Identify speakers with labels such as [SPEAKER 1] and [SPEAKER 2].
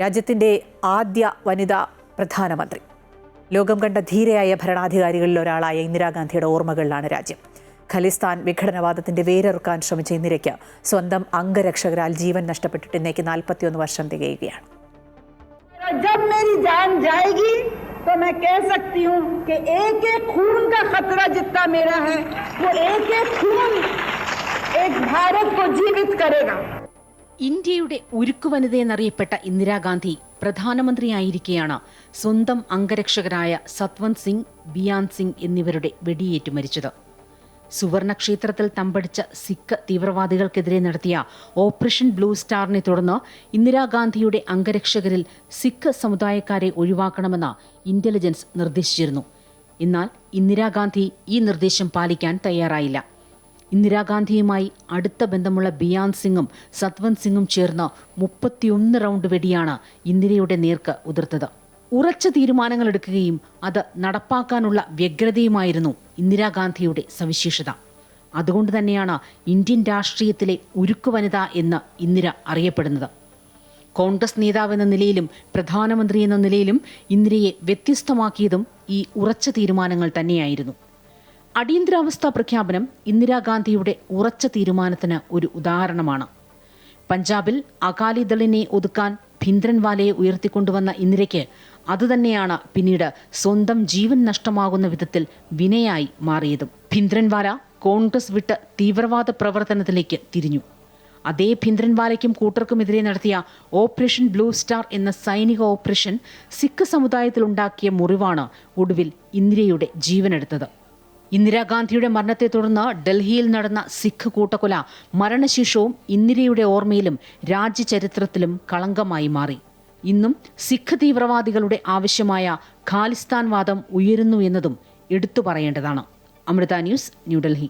[SPEAKER 1] രാജ്യത്തിന്റെ ആദ്യ വനിതാ പ്രധാനമന്ത്രി ലോകം കണ്ട ധീരയായ ഭരണാധികാരികളിൽ ഒരാളായ ഇന്ദിരാഗാന്ധിയുടെ ഓർമ്മകളിലാണ് രാജ്യം ഖലിസ്ഥാൻ വിഘടനവാദത്തിന്റെ വേരറുക്കാൻ ശ്രമിച്ച ഇന്ദിരയ്ക്ക് സ്വന്തം അംഗരക്ഷകരാൽ ജീവൻ നഷ്ടപ്പെട്ടിട്ട് ഇന്നേക്ക് നാൽപ്പത്തിയൊന്ന് വർഷം തികയുകയാണ്
[SPEAKER 2] जब मेरी जान जाएगी तो मैं कह सकती हूँ कि एक एक खून का खतरा जितना मेरा है वो एक एक खून एक भारत को जीवित करेगा
[SPEAKER 3] ഇന്ത്യയുടെ ഉരുക്കു വനിതയെന്നറിയപ്പെട്ട ഇന്ദിരാഗാന്ധി പ്രധാനമന്ത്രിയായിരിക്കെയാണ് സ്വന്തം അംഗരക്ഷകരായ സത്വന്ത് സിംഗ് ബിയാൻ സിംഗ് എന്നിവരുടെ വെടിയേറ്റു മരിച്ചത്. സുവർണക്ഷേത്രത്തിൽ തമ്പടിച്ച സിഖ് തീവ്രവാദികൾക്കെതിരെ നടത്തിയ ഓപ്പറേഷൻ ബ്ലൂ സ്റ്റാറിനെ തുടർന്ന് ഇന്ദിരാഗാന്ധിയുടെ അംഗരക്ഷകരിൽ സിഖ് സമുദായക്കാരെ ഒഴിവാക്കണമെന്ന് ഇന്റലിജൻസ് നിർദ്ദേശിച്ചിരുന്നു. എന്നാൽ ഇന്ദിരാഗാന്ധി ഈ നിർദ്ദേശം പാലിക്കാൻ തയ്യാറായില്ല. ഇന്ദിരാഗാന്ധിയുമായി അടുത്ത ബന്ധമുള്ള ബിയാൻ സിംഗും സത്വന്ത് സിംഗും ചേർന്ന് മുപ്പത്തിയൊന്ന് റൗണ്ട് വെടിയാണ് ഇന്ദിരയുടെ നേർക്ക് ഉതിർത്തത്. ഉറച്ച തീരുമാനങ്ങൾ എടുക്കുകയും അത് നടപ്പാക്കാനുള്ള വ്യഗ്രതയുമായിരുന്നു ഇന്ദിരാഗാന്ധിയുടെ സവിശേഷത. അതുകൊണ്ട് തന്നെയാണ് ഇന്ത്യൻ രാഷ്ട്രീയത്തിലെ ഉരുക്കു വനിത എന്ന് ഇന്ദിര അറിയപ്പെടുന്നത്. കോൺഗ്രസ് നേതാവ് എന്ന നിലയിലും പ്രധാനമന്ത്രി എന്ന നിലയിലും ഇന്ദിരയെ വ്യത്യസ്തമാക്കിയതും ഈ ഉറച്ച തീരുമാനങ്ങൾ തന്നെയായിരുന്നു. അടിയന്തരാവസ്ഥ പ്രഖ്യാപനം ഇന്ദിരാഗാന്ധിയുടെ ഉറച്ച തീരുമാനത്തിന് ഒരു ഉദാഹരണമാണ്. പഞ്ചാബിൽ അകാലിദളിനെ ഒതുക്കാൻ ഭിന്ദ്രൻവാലയെ ഉയർത്തിക്കൊണ്ടുവന്ന ഇന്ദിരയ്ക്ക് അതുതന്നെയാണ് പിന്നീട് സ്വന്തം ജീവൻ നഷ്ടമാകുന്ന വിധത്തിൽ വിനയായി മാറിയതും. ഭിന്ദ്രൻവാല കോൺഗ്രസ് വിട്ട് തീവ്രവാദ പ്രവർത്തനത്തിലേക്ക് തിരിഞ്ഞു. അതേ ഭിന്ദ്രൻവാലയ്ക്കും കൂട്ടർക്കുമെതിരെ നടത്തിയ ഓപ്പറേഷൻ ബ്ലൂ സ്റ്റാർ എന്ന സൈനിക ഓപ്പറേഷൻ സിഖ് സമുദായത്തിലുണ്ടാക്കിയ മുറിവാണ് ഒടുവിൽ ഇന്ദിരയുടെ ജീവനെടുത്തത്. ഇന്ദിരാഗാന്ധിയുടെ മരണത്തെ തുടർന്ന് ഡൽഹിയിൽ നടന്ന സിഖ് കൂട്ടക്കൊല മരണശേഷവും ഇന്ദിരയുടെ ഓർമ്മയിലും രാജ്യചരിത്രത്തിലും കളങ്കമായി മാറി. ഇന്നും സിഖ് തീവ്രവാദികളുടെ ആവശ്യമായ ഖാലിസ്ഥാൻ വാദം ഉയരുന്നു എന്നതും എടുത്തു പറയേണ്ടതാണ്. അമൃത ന്യൂസ് ന്യൂഡൽഹി.